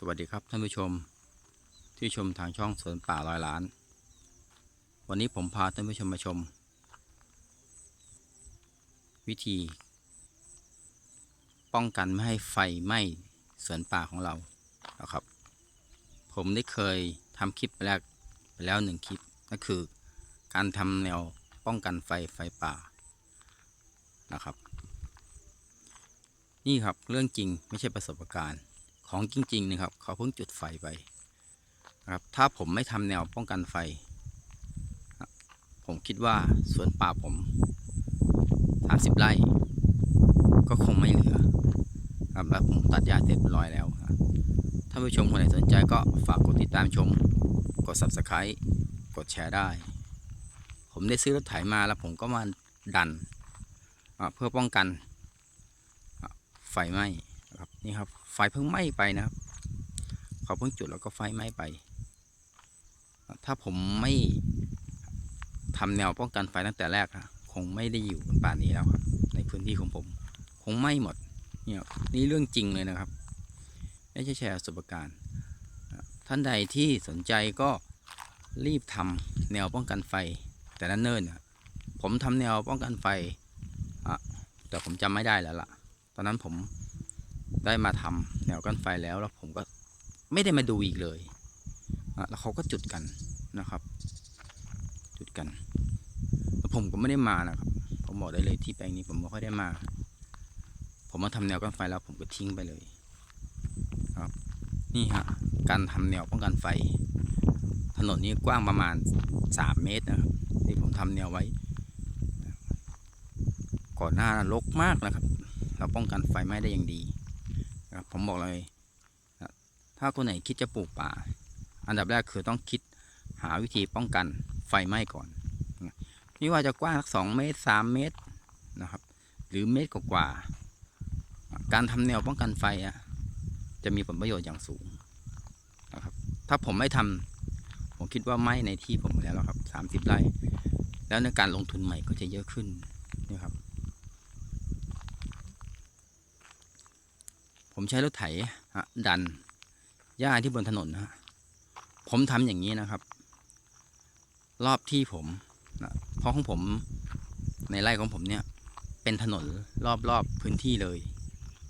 สวัสดีครับท่านผู้ชมที่ชมทางช่องสวนป่าร้อยล้าน วันนี้ผมพาท่านผู้ชมมาชม วิธี ป้องกันไม่ให้ไฟไหม้สวนป่าของเรานะครับ ผมได้เคยทำคลิปไปแล้วไปแล้วหนึ่งคลิปก็คือการทำแนวป้องกันไฟไฟป่านะครับ นี่ครับเรื่องจริงไม่ใช่ประสบการณ์ ของจริงๆนะครับ เขาเพิ่งจุดไฟไปนะครับ ถ้าผมไม่ทำแนวป้องกันไฟ ผมคิดว่าสวนป่าผม 30 ไร่ ก็คงไม่เหลือครับแล้วผมตัดหญ้าเสร็จร้อยแล้วครับถ้าผู้ชมคนไหนสนใจก็ฝากกดติดตามชม กด subscribe กดแชร์ได้ ผมได้ซื้อรถไถมาแล้วผมก็มาดัน เพื่อป้องกันไฟไหม้ นี่ครับ ไฟเพิ่งไหม้ไปนะครับ เขาเพิ่งจุดแล้วก็ไฟไหม้ไป ถ้าผมไม่ทำแนวป้องกันไฟตั้งแต่แรกอะคงไม่ได้อยู่บนป่านี้แล้วครับ ในพื้นที่ของผม คงไหม้หมดเนี่ยนี่เรื่องจริงเลยนะครับไม่ใช่แชร์ประสบการณ์ท่านใดที่สนใจก็รีบทำแนวป้องกันไฟ แต่นั้นเนิ่นๆอะผมทำแนวป้องกันไฟอะแต่ผมจำไม่ได้แล้วล่ะ ตอนนั้นผม ได้มาทำแนวกั้นไฟแล้วแล้วผมก็ไม่ได้มาดูอีกเลย แล้วเขาก็จุดกันนะครับ จุดกันแล้วผมก็ไม่ได้มานะครับ ผมบอกได้เลยที่แปลงนี้ผมไม่ค่อยได้มา ผมมาทำแนวกั้นไฟแล้วผมก็ทิ้งไปเลยครับนี่ฮะการทำแนวป้องกันไฟ ถนนนี้กว้างประมาณ 3 เมตรนะครับที่ผมทำแนวไว้ ก่อนหน้ารกมากนะครับ เราป้องกันไฟไหม้ได้อย่างดี นะครับผมบอกเลย ถ้าคนไหนคิดจะปลูกป่า อันดับแรกคือต้องคิดหาวิธีป้องกันไฟไหม้ก่อนนะไม่ว่าจะกว้างสักสองเมตรสามเมตรนะครับ หรือเมตรกว่าๆการทำแนวป้องกันไฟอะจะมีผลประโยชน์อย่างสูงนะครับ ถ้าผมไม่ทำผมคิดว่าไหม้ในที่ผมแล้วครับสามสิบไร่ แล้วในการลงทุนใหม่ก็จะเยอะขึ้นนี่ครับ ผมใช้รถไถดันหญ้าที่บนถนนนะฮะผมทำอย่างนี้นะครับ รอบที่ผมนะเพราะของผมในไร่ของผมเนี่ย เป็นถนนรอบรอบพื้นที่เลย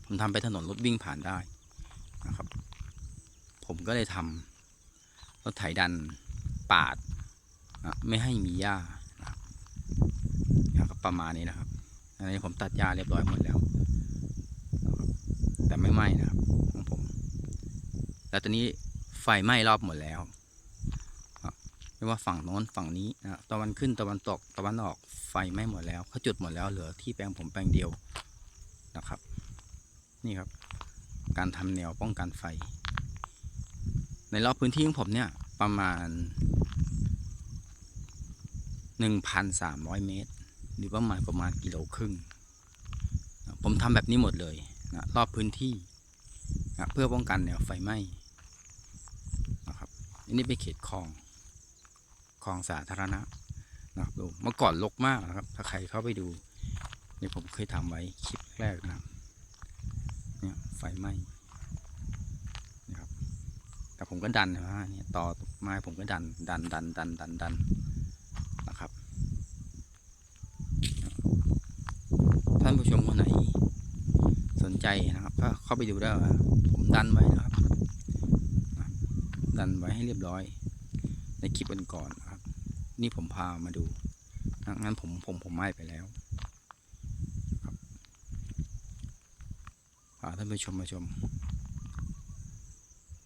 ผมทำไปถนนรถวิ่งผ่านได้นะครับ ผมก็เลยทำรถไถดันปาดนะไม่ให้มีหญ้านะครับนะครับประมาณนี้นะครับอันนี้ผมตัดหญ้าเรียบร้อยหมดแล้ว แต่ไม่ไหม้นะครับของผม แล้วตอนนี้ไฟไหม้รอบหมดแล้วไม่ว่าฝั่งโน้นฝั่งนี้นะตะวันขึ้นตะวันตกตะวันออกไฟไหม้หมดแล้วเขาจุดหมดแล้วเหลือที่แปลงผมแปลงเดียวนะครับ นี่ครับ การทำแนวป้องกันไฟ ในรอบพื้นที่ของผมเนี่ยประมาณ 1,300 เมตร หรือประมาณประมาณกิโลครึ่ง ผมทำแบบนี้หมดเลย นะรอบพื้นที่นะเพื่อป้องกันแนวไฟไหม้นะครับอันนี้เป็นเขตคลองคลองสาธารณะนะครับดูเมื่อก่อนรกมากนะครับ ถ้าใครเข้าไปดูนี่ผมเคยทำไว้คลิปแรกนะครับเนี่ยไฟไหม้นะครับแต่ผมก็ดันนะฮะเนี่ยต่อไม้ผมก็ดันดันดันดันดันดันนะครับ ท่านผู้ชมคนไหน สน ใจนะครับก็เข้าไปดูได้วผมดันไว้นะครับ ดันไว้ให้เรียบร้อย ในคลิปก่อนๆครับ นี่ผมพามาดูงั้นผมผมผมไหม้ไปแล้วครับพาท่านผู้ชมมาชม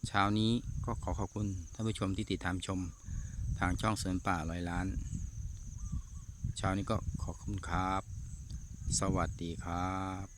เช้านี้ก็ขอขอบคุณท่านผู้ชมที่ติดตามชมทางช่องสวนป่าร้อยล้าน เช้านี้ก็ขอบคุณครับ สวัสดีครับ